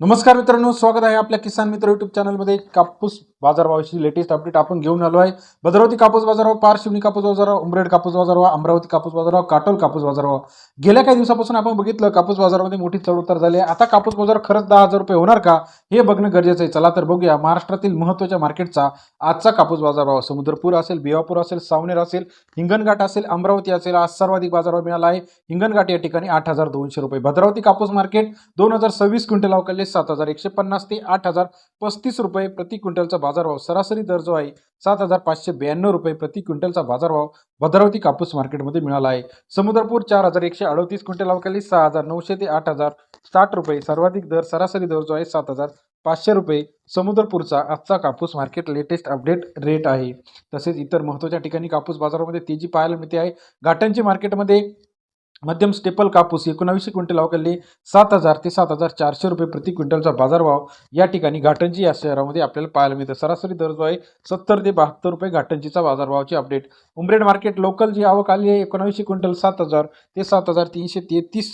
नमस्कार मित्रांनो स्वागत आहे आपल्या किसान मित्र युट्यूब चॅनलमध्ये कापूस बाजारभावाची लेटेस्ट अपडेट आपण घेऊन आलो आहे. भद्रावती कापूस बाजारभाव पारशिवनी कापूस बाजारभाव उमरेड कापूस बाजारभाव अमरावती कापूस बाजारभाव काटोल कापूस बाजारभाव. गेल्या काही दिवसापासून आपण बघितलं कापूस बाजारामध्ये मोठी चढउतार झाली आहे. आता कापूस बाजार खरंच दहा हजार रुपये होणार का हे बघणं गरजेचं आहे. चला तर बघूया. महाराष्ट्रातील महत्त्वाच्या मार्केटचा आजचा कापूस बाजारभाव. समुद्रपूर असेल बिवापूर असेल सावनेर असेल हिंगणघाट असेल अमरावती असेल आज सर्वाधिक बाजारभाव मिळाला आहे. हिंगणघाट या ठिकाणी आठ हजार दोनशे रुपये. भद्रावती कापूस मार्केट दोन हजार सव्वीस क्विंटल अवकाले सात हजार एकशे पन्नास ते आठ हजार पस्तीस रुपये प्रति क्विंटलचा बाजारभाव सरासरी दर जो आहे सात हजार पाचशे ब्याण्णव रुपये प्रति क्विंटलचा बाजारभाव भद्रावती कापूस मार्केटमध्ये मिळाला आहे. समुद्रपूर चार हजार एकशे अडतीस क्विंटल अवकाली सहा हजार नऊशे ते आठ हजार साठ रुपये. सर्वाधिक दर सरासरी दर जो आहे सात हजार पाचशे रुपये. समुद्रपूरचा आजचा कापूस मार्केट लेटेस्ट अपडेट रेट आहे. तसेच इतर महत्त्वाच्या ठिकाणी कापूस बाजारामध्ये तेजी पाहायला मिळते आहे. घाटांची मार्केटमध्ये मध्यम स्टेपल कापूस एकोणावीसशे क्विंटल अवकाली सात हजार ते सात हजार चारशे रुपये प्रति क्विंटलचा बाजारभाव या ठिकाणी घाटंजी या शहरामध्ये आपल्याला पाहायला मिळतं. सरासरी दर जो आहे सत्तर ते बहात्तर रुपये घाटंजीचा बाजारभावाची अपडेट उमरेड मार्केट लोकल जी आवक आली आहे एकोणावीसशे क्विंटल सात हजार ते सात हजार तीनशे तेहतीस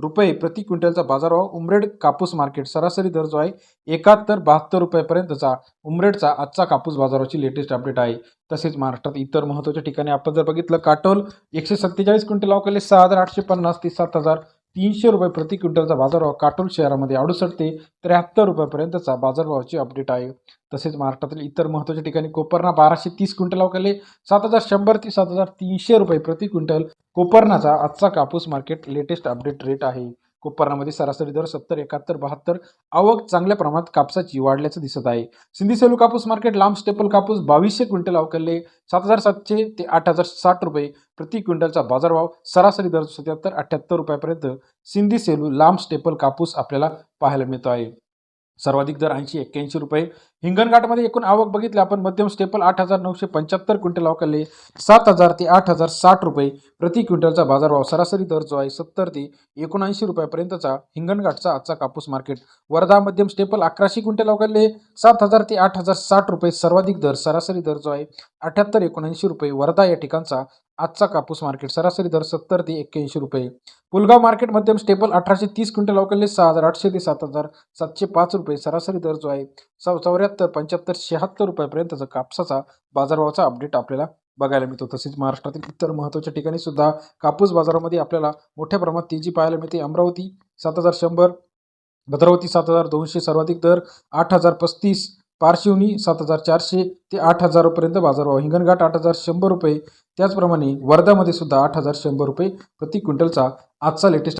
रुपये प्रति क्विंटलचा बाजारभाव उमरेड कापूस मार्केट सरासरी दर जो आहे एकाहत्तर बहात्तर रुपयापर्यंतचा उमरेडचा आजचा कापूस बाजाराची लेटेस्ट अपडेट आहे. तसेच महाराष्ट्रात इतर महत्त्वाच्या ठिकाणी आपण जर बघितलं काटोल एकशे सत्तेचाळीस क्विंटल अवकाले सहा हजार आठशे पन्नास ते सात हजार तीनशे रुपये प्रति क्विंटलचा बाजारभाव काटोल शहरामध्ये अडुसष्ट ते त्र्याहत्तर रुपयापर्यंतचा बाजारभावाची अपडेट आहे. तसेच महाराष्ट्रातील इतर महत्त्वाच्या ठिकाणी कोपरना बाराशे तीस क्विंटल अवकाले सात हजार शंभर ते सात हजार तीनशे रुपये प्रति क्विंटल कोपरनाचा आजचा कापूस मार्केट लेटेस्ट अपडेट रेट आहे. कोपरणामध्ये सरासरी दर सत्तर एकाहत्तर बहात्तर आवक चांगल्या प्रमाणात कापसाची वाढल्याचं दिसत आहे. सिंधी सेलू कापूस मार्केट लांब स्टेपल कापूस बावीसशे क्विंटल अवकलले सात हजार सातशे ते आठ हजार साठ रुपये प्रति क्विंटलचा बाजारभाव सरासरी दर सत्याहत्तर अठ्ठ्याहत्तर रुपयापर्यंत सिंधी सेलू लांब स्टेपल कापूस आपल्याला पाहायला मिळतो आहे. सर्वाधिक दर ऐंशी एक्क्याऐंशी रुपये हिंगणघाटमध्ये एकूण आवक बघितली आपण मध्यम स्टेपल आठ हजार नऊशे पंच्याहत्तर क्विंटल अवकाले सात हजार ते आठ हजार साठ रुपये प्रति क्विंटलचा बाजारभाव. सरासरी दर जो आहे सत्तर ते एकोणऐंशी रुपयापर्यंतचा हिंगणघाटचा आजचा कापूस मार्केट वर्धा मध्यम स्टेपल अकराशे क्विंटल अवकाले सात हजार ते आठ हजार साठ रुपये सर्वाधिक दर. सरासरी दर जो आहे अठ्याहत्तर एकोणऐंशी रुपये. वर्धा या ठिकाणचा आजचा कापूस मार्केट सरासरी दर सत्तर ते एक्क्याऐंशी रुपये. पुलगाव मार्केट मध्यम स्टेपल अठराशे तीस क्विंटल अवकाले सहा हजार आठशे ते सात हजार सातशे पाच रुपये. सरासरी दर जो आहे चौ चौऱ्याहत्तर पंच्याहत्तर शहात्तर रुपयापर्यंतचा कापसाचा बाजारभावाचा अपडेट आपल्याला बघायला मिळतो. तसेच महाराष्ट्रातील इतर महत्त्वाच्या ठिकाणी सुद्धा कापूस बाजारामध्ये आपल्याला मोठ्या प्रमाणात तेजी पाहायला मिळते. अमरावती सात हजार शंभर भद्रावती सात हजार दोनशे सर्वाधिक दर आठ हजार पस्तीस पारशिवनी सात हजार चारशे ते आठ हजारपर्यंत बाजारभाव. हिंगणघाट आठ हजार शंभर रुपये त्याचप्रमाणे वर्ध्यामध्ये सुद्धा आठ हजार शंभर रुपये प्रति क्विंटलचा आजचा लेटेस्ट